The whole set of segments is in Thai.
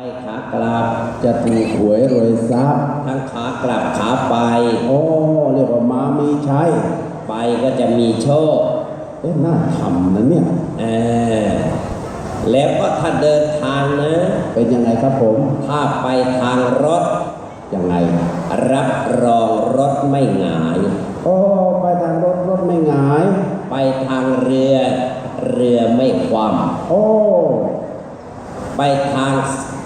ไปขากลับจะถูกหวยรวยทรัพย์ทั้งขากลับขาไป โอ้เรียกว่ามามีใช้ไปก็จะมีโชคเอ๊ะน่าทำนะเนี่ยเออแล้วก็ถ้าเดินทางนะ เป็นยังไงครับผม ถ้าไปทางรถ ยังไง รับรองรถไม่หงาย โอ้ไปทางรถรถไม่หงาย ไปทางเรือ เรือไม่คว่โอ้ำ ไปทาง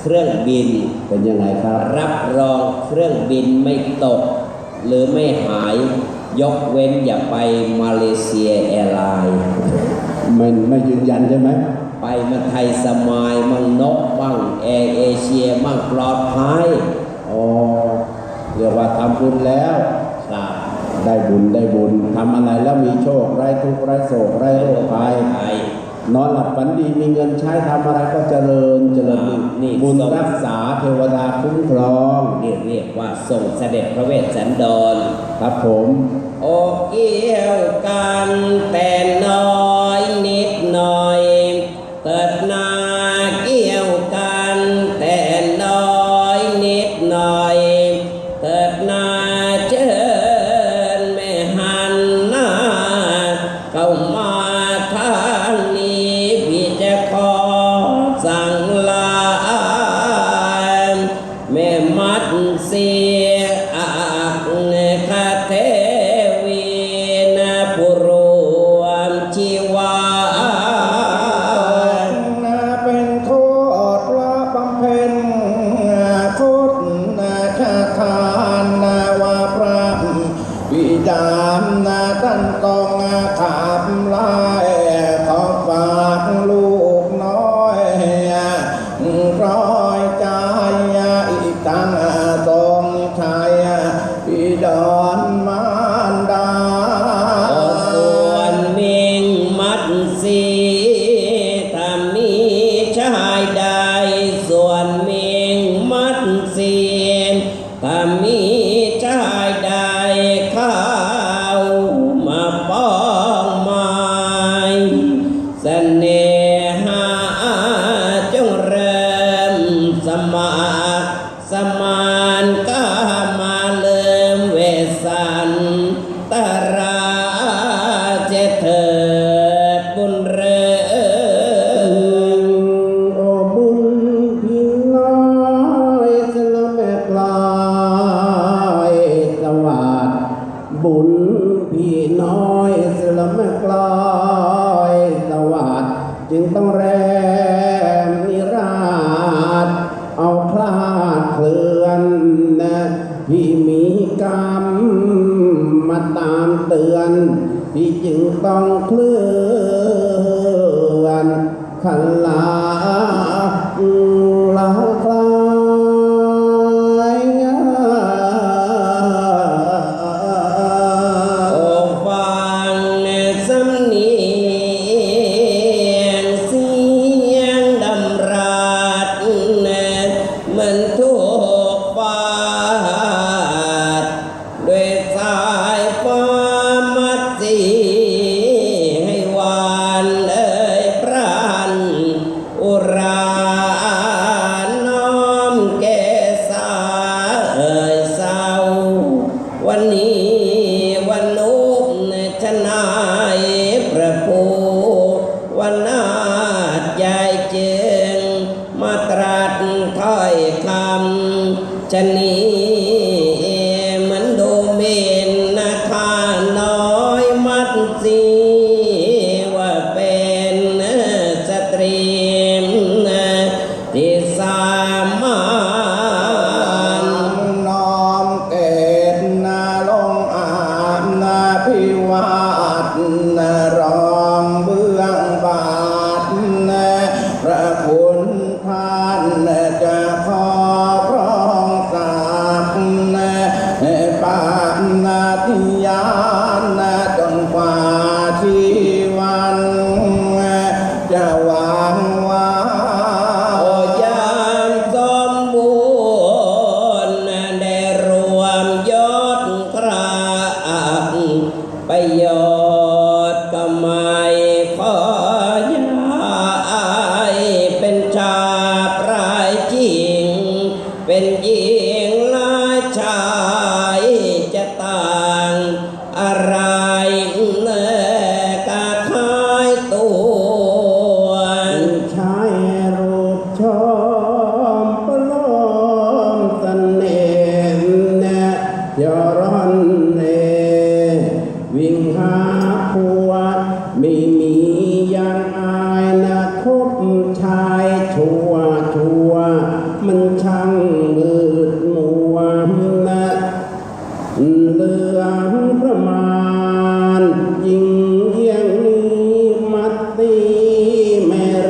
เครื่องบิน เป็นยังไงครับ รับรองเครื่องบินไม่ตก หรือไม่หาย ยกเว้นอย่าไปมาเลเซียแอร์ไลน์ไม่ไม่ยืนยันใช่ไหม ไปมาไทยสมายมั่งนกบ้างแอร์เอเชียมั่งปลอดภัยโอ้เรียกว่าทำบุญแล้วครับได้บุญได้บุญทำอะไรแล้วมีโชคไร้ทุกข์ไร้โศกไร้โรคภัยไทย นอนหลับฝันดีมีเงินใช้ทำอะไรก็เจริญเจริญอ่านี่บุญส่งรักษาเทวดาคุ้มครองนี่เรียกว่าทรงเสด็จพระเวสสันดรครับผม โอเกี่ยวกันแต่น้อยนิดหน่อยเกิดนาเกี่ยวกันแต่น้อยนิดหน่อยเกิดนา ช มีกรรมมาตามเตือน ที่จึงต้องเคลื่อนขันลา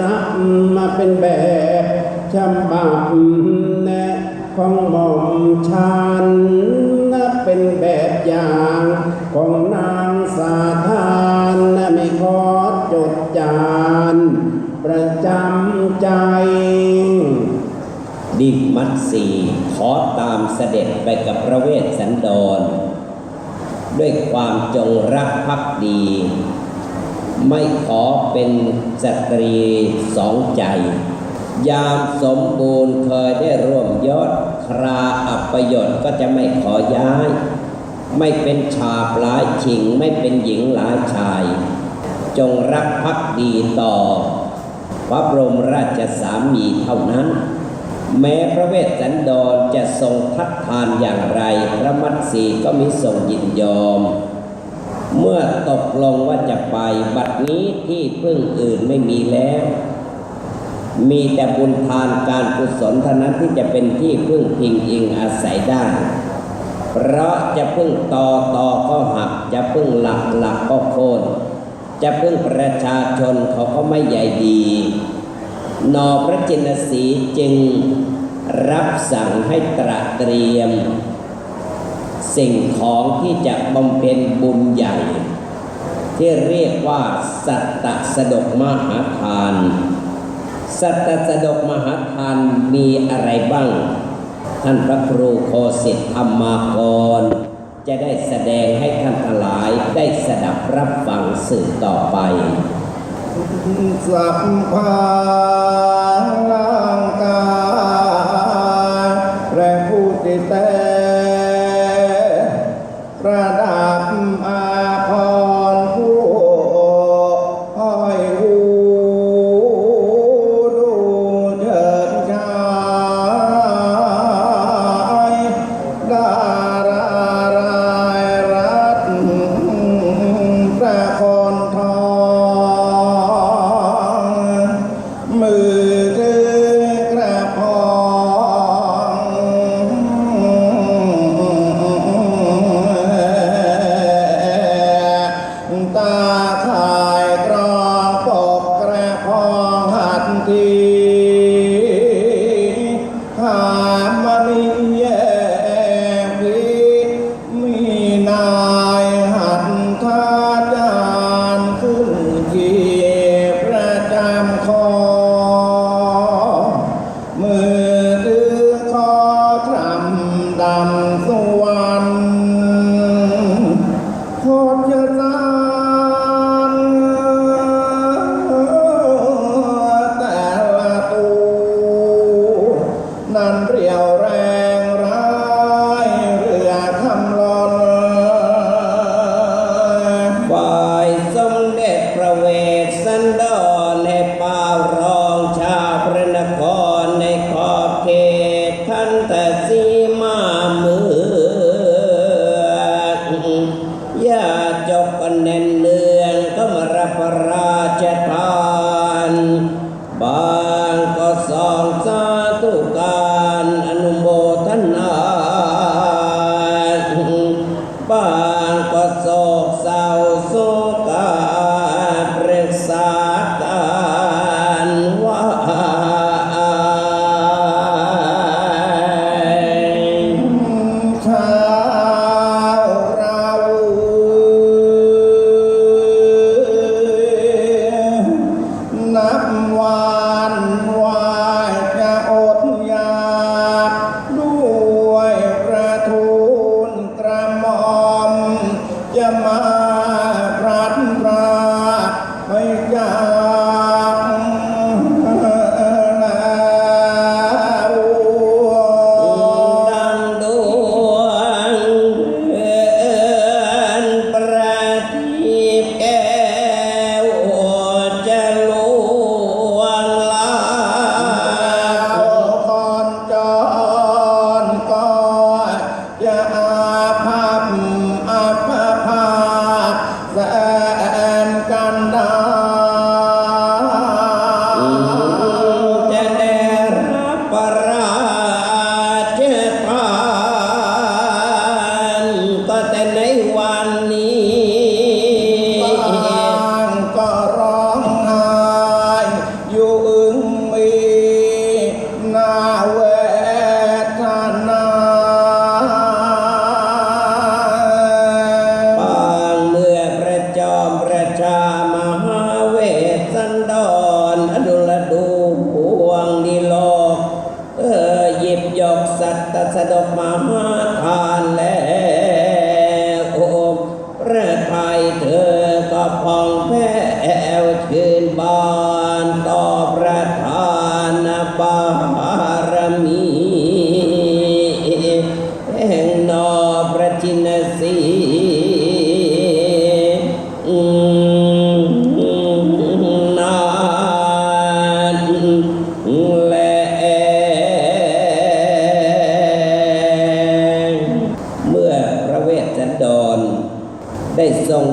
รับมาเป็นแบบฉบับแนะของหม่อมชันนะเป็นแบบอย่างของนางสาธานนะไม่ขอจดจานประจำใจ ดิกมัดสีขอตามเสด็จไปกับพระเวสสันดร ด้วยความจงรักภักดี ไม่ขอเป็นสตรีสองใจ ยามสมบูรณ์เคยได้ร่วมยศคราอัปยศก็จะไม่ขอย้าย ไม่เป็นชาปลายชิง ไม่เป็นหญิงหลายชาย จงรักภักดีต่อ พระบรมราชสามีเท่านั้น แม้พระเวสสันดรจะทรงทัดทานอย่างไร พระมัตสีก็มิทรงยินยอม เมื่อตกลงว่าจะไปบัดนี้ที่พึ่งอื่นไม่มีแล้ว มีแต่บุญทานการกุศลเท่านั้นที่จะเป็นที่พึ่งพิงอิงอาศัยได้ เพราะจะพึ่งต่อต่อก็หัก จะพึ่งหลักหลักก็โค่นจะพึ่งประชาชนเขาก็ไม่ใหญ่ดีนอพระจินสีจึงรับสั่งให้ตระเตรียม สิ่งของที่จะบำเพ็ญบุญใหญ่ ที่เรียกว่าสัตตสดกมหาทาน สัตตสดกมหาทานมีอะไรบ้าง ท่านพระครูโคสิทธธรรมากร จะได้แสดงให้ท่านทั้งหลายได้สดับรับฟังสื่อต่อไปสัพพา นั้นเรียวแรง ตตสดกมาทานแล้วโอมพระไทยเธอก็พองแผ้วชื่นบาน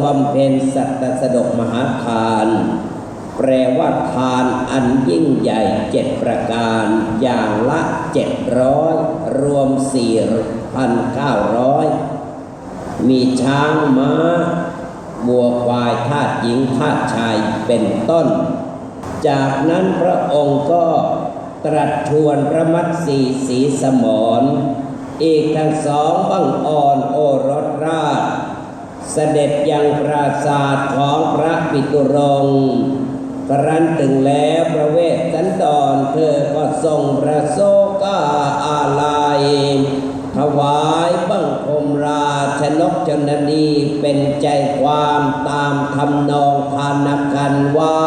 บำเพ็ญสัตตสดกมหาทาน แปลว่าทานอันยิ่งใหญ่เจ็ดประการอย่างละเจ็ดร้อยรวมสี่พันเก้าร้อยมีช้างม้าบัวควายทาสหญิงทาสชายเป็นต้น จากนั้นพระองค์ก็ตรัสชวนพระมัตสีสีสมรอีกทั้งสองบังอ่อนโอรสราช เสด็จยังปราสาทของพระปิตุรงค์ครั้นถึงแล้วพระเวสสันดรเธอก็ทรงประโซกาอาลัย ถวายบังคมราชนกชนนีเป็นใจความตามทำนองพานกันว่า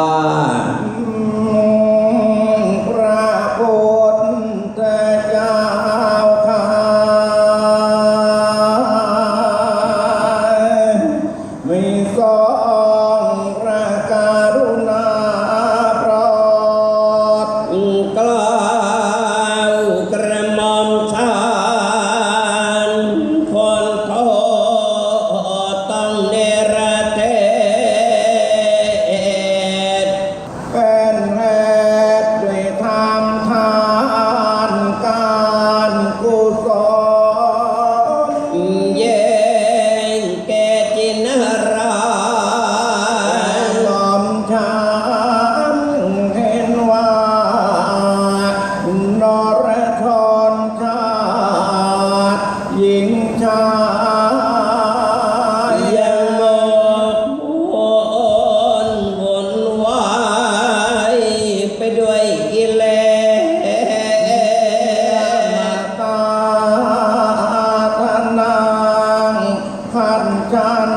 ขันจัน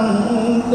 เต